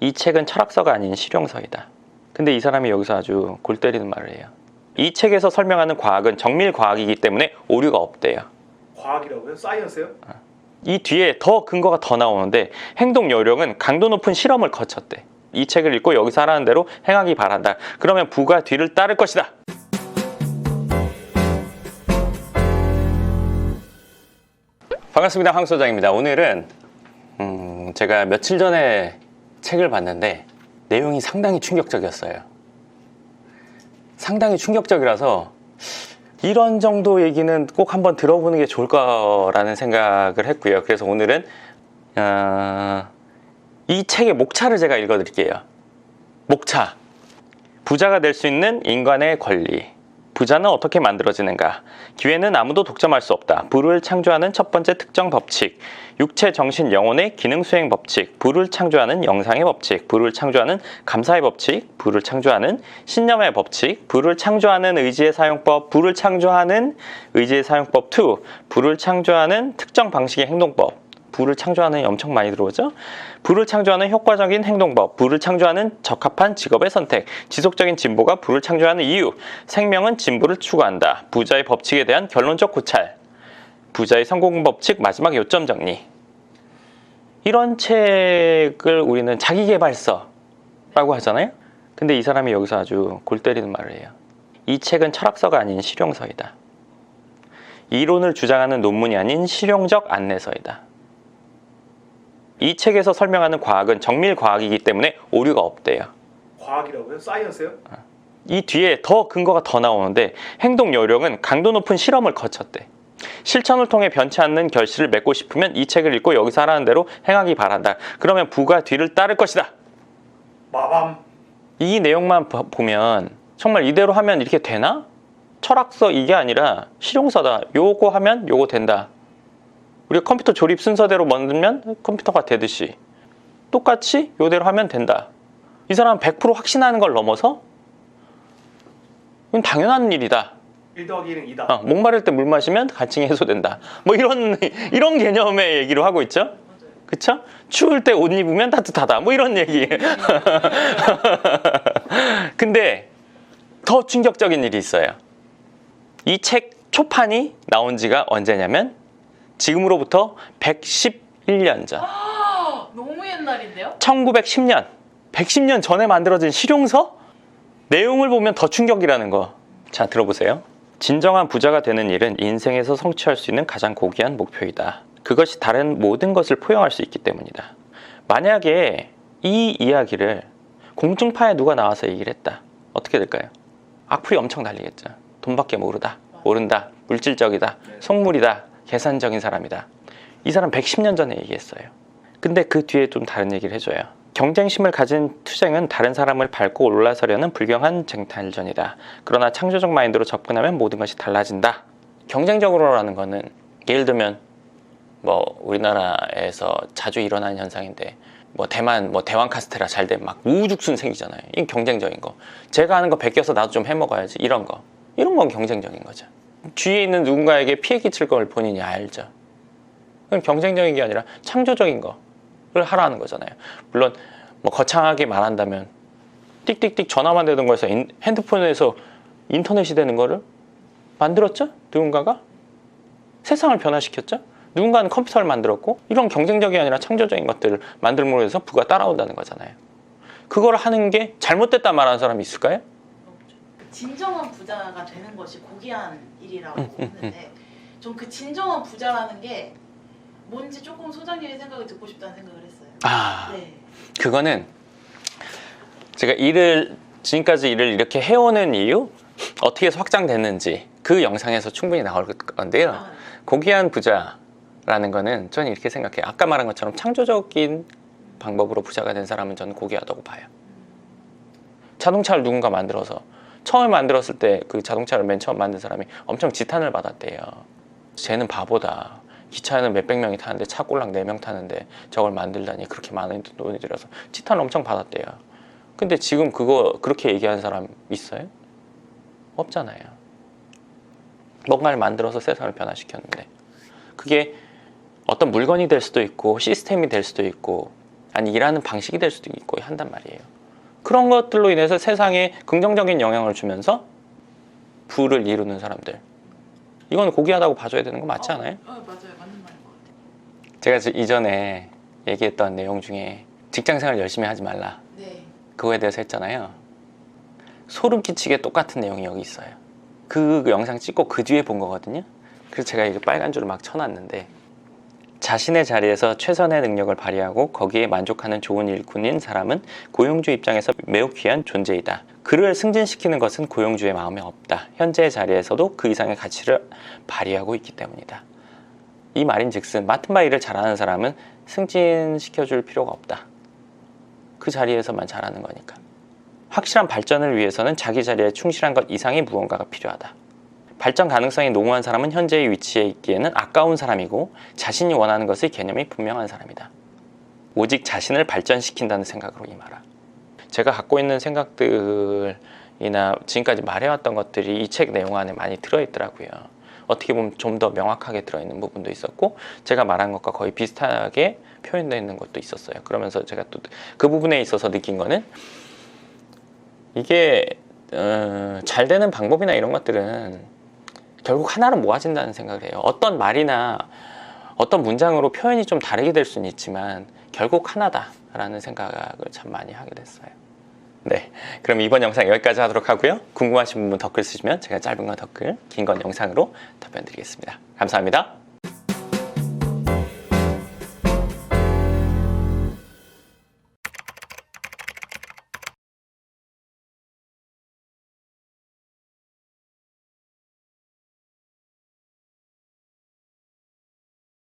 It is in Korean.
이 책은 철학서가 아닌 실용서이다. 근데 이 사람이 여기서 아주 골 때리는 말을 해요. 이 책에서 설명하는 과학은 정밀 과학이기 때문에 오류가 없대요. 과학이라고요? 사이언스요? 이 뒤에 더 근거가 더 나오는데 행동 요령은 강도 높은 실험을 거쳤대. 이 책을 읽고 여기서 하라는 대로 행하기 바란다. 그러면 부가 뒤를 따를 것이다. 반갑습니다. 황 소장입니다. 오늘은 음, 제가 며칠 전에 책을 봤는데 내용이 상당히 충격적이었어요. 상당히 충격적이라서 이런 정도 얘기는 꼭 한번 들어보는 게 좋을 거라는 생각을 했고요. 그래서 오늘은 어, 이 책의 목차를 제가 읽어드릴게요. 목차. 부자가 될 수 있는 인간의 권리. 부자는 어떻게 만들어지는가? 기회는 아무도 독점할 수 없다. 부를 창조하는 첫 번째 특정 법칙. 육체, 정신, 영혼의 기능 수행 법칙. 부를 창조하는 영상의 법칙. 부를 창조하는 감사의 법칙. 부를 창조하는 신념의 법칙. 부를 창조하는 의지의 사용법. 부를 창조하는 의지의 사용법 2. 부를 창조하는 특정 방식의 행동법. 부를 창조하는 엄청 많이 들어오죠. 부를 창조하는 효과적인 행동법, 부를 창조하는 적합한 직업의 선택, 지속적인 진보가 부를 창조하는 이유, 생명은 진보를 추구한다. 부자의 법칙에 대한 결론적 고찰, 부자의 성공 법칙 마지막 요점 정리. 이런 책을 우리는 자기개발서라고 하잖아요. 근데 이 사람이 여기서 아주 골 때리는 말을 해요. 이 책은 철학서가 아닌 실용서이다. 이론을 주장하는 논문이 아닌 실용적 안내서이다. 이 책에서 설명하는 과학은 정밀 과학이기 때문에 오류가 없대요. 과학이라고요? 사이언스요? 이 뒤에 더 근거가 더 나오는데 행동 요령은 강도 높은 실험을 거쳤대. 실천을 통해 변치 않는 결실을 맺고 싶으면 이 책을 읽고 여기서 하라는 대로 행하기 바란다. 그러면 부가 뒤를 따를 것이다. 마밤. 이 내용만 보- 보면 정말 이대로 하면 이렇게 되나? 철학서 이게 아니라 실용서다. 요거 하면 요거 된다. 우리가 컴퓨터 조립 순서대로 만들면 컴퓨터가 되듯이 똑같이 요대로 하면 된다. 이 사람은 100% 확신하는 걸 넘어서 이건 당연한 일이다. 1 더하기 1은 2다. 어, 목마를 때 물 마시면 갈증이 해소된다. 뭐 이런 이런 개념의 얘기를 하고 있죠. 그쵸? 추울 때 옷 입으면 따뜻하다. 뭐 이런 얘기. 근데 더 충격적인 일이 있어요. 이 책 초판이 나온 지가 언제냐면 지금으로부터 111년 전. 너무 옛날인데요? 1910년, 110년 전에 만들어진 실용서? 내용을 보면 더 충격이라는 거. 자, 들어보세요. 진정한 부자가 되는 일은 인생에서 성취할 수 있는 가장 고귀한 목표이다. 그것이 다른 모든 것을 포용할 수 있기 때문이다. 만약에 이 이야기를 공중파에 누가 나와서 얘기를 했다. 어떻게 될까요? 악플이 엄청 달리겠죠. 돈밖에 모르다. 모른다. 물질적이다. 속물이다. 계산적인 사람이다. 이 사람 110년 전에 얘기했어요. 근데 그 뒤에 좀 다른 얘기를 해줘요. 경쟁심을 가진 투쟁은 다른 사람을 밟고 올라서려는 불경한 쟁탈전이다. 그러나 창조적 마인드로 접근하면 모든 것이 달라진다. 경쟁적으로라는 거는 예를 들면 뭐 우리나라에서 자주 일어나는 현상인데 뭐 대만 뭐 대왕 카스테라 잘 되면 막 우죽순 생기잖아요. 이건 경쟁적인 거. 제가 하는 거 베껴서 나도 좀 해 먹어야지 이런 거. 이런 건 경쟁적인 거죠. 뒤에 있는 누군가에게 피해 끼칠 걸 본인이 알죠. 그건 경쟁적인 게 아니라 창조적인 거를 하라는 거잖아요. 물론 뭐 거창하게 말한다면 띡띡띡 전화만 되는 거에서 인- 핸드폰에서 인터넷이 되는 거를 만들었죠? 누군가가 세상을 변화시켰죠? 누군가는 컴퓨터를 만들었고 이런 경쟁적이 아니라 창조적인 것들을 만들므로 해서 부가 따라온다는 거잖아요. 그걸 하는 게 잘못됐다 말하는 사람이 있을까요? 진정한 부자가 되는 것이 고귀한 일이라고 음, 음, 했는데 전그 진정한 부자라는 게 뭔지 조금 소장님의 생각을 듣고 싶다는 생각을 했어요. 아, 네. 그거는 제가 일을 지금까지 일을 이렇게 해오는 이유 어떻게 해서 확장됐는지 그 영상에서 충분히 나올 건데요. 아, 네. 고귀한 부자라는 거는 저는 이렇게 생각해요. 아까 말한 것처럼 창조적인 방법으로 부자가 된 사람은 저는 고귀하다고 봐요. 자동차를 누군가 만들어서 처음에 만들었을 때 그 자동차를 맨 처음 만든 사람이 엄청 지탄을 받았대요. 쟤는 바보다. 기차에는 몇백 명이 타는데 차 꼴랑 네 명 타는데 저걸 만들다니 그렇게 많은 돈이 들여서 지탄을 엄청 받았대요. 근데 지금 그거 그렇게 얘기하는 사람 있어요? 없잖아요. 뭔가를 만들어서 세상을 변화시켰는데 그게 어떤 물건이 될 수도 있고 시스템이 될 수도 있고 아니 일하는 방식이 될 수도 있고 한단 말이에요. 그런 것들로 인해서 세상에 긍정적인 영향을 주면서 부를 이루는 사람들. 이건 고귀하다고 봐줘야 되는 거 맞지 않아요? 어, 어, 맞아요. 맞는 말인 것 같아요. 제가 지- 이전에 얘기했던 내용 중에 직장 생활 열심히 하지 말라. 네. 그거에 대해서 했잖아요. 소름 끼치게 똑같은 내용이 여기 있어요. 그 영상 찍고 그 뒤에 본 거거든요. 그래서 제가 이거 빨간 줄을 막 쳐놨는데 자신의 자리에서 최선의 능력을 발휘하고 거기에 만족하는 좋은 일꾼인 사람은 고용주 입장에서 매우 귀한 존재이다. 그를 승진시키는 것은 고용주의 마음에 없다. 현재의 자리에서도 그 이상의 가치를 발휘하고 있기 때문이다. 이 말인 즉슨 맡은 바 일을 잘하는 사람은 승진시켜줄 필요가 없다. 그 자리에서만 잘하는 거니까. 확실한 발전을 위해서는 자기 자리에 충실한 것 이상의 무언가가 필요하다. 발전 가능성이 농후한 사람은 현재의 위치에 있기에는 아까운 사람이고 자신이 원하는 것의 개념이 분명한 사람이다. 오직 자신을 발전시킨다는 생각으로 임하라. 제가 갖고 있는 생각들이나 지금까지 말해왔던 것들이 이 책 내용 안에 많이 들어있더라고요. 어떻게 보면 좀 더 명확하게 들어있는 부분도 있었고 제가 말한 것과 거의 비슷하게 표현되어 있는 것도 있었어요. 그러면서 제가 또 그 부분에 있어서 느낀 거는 이게 어, 잘 되는 방법이나 이런 것들은 결국 하나로 모아진다는 생각을 해요. 어떤 말이나 어떤 문장으로 표현이 좀 다르게 될 수는 있지만 결국 하나다라는 생각을 참 많이 하게 됐어요. 네, 그럼 이번 영상 여기까지 하도록 하고요. 궁금하신 부분 댓글 쓰시면 제가 짧은 건 댓글, 긴 건 영상으로 답변 드리겠습니다. 감사합니다.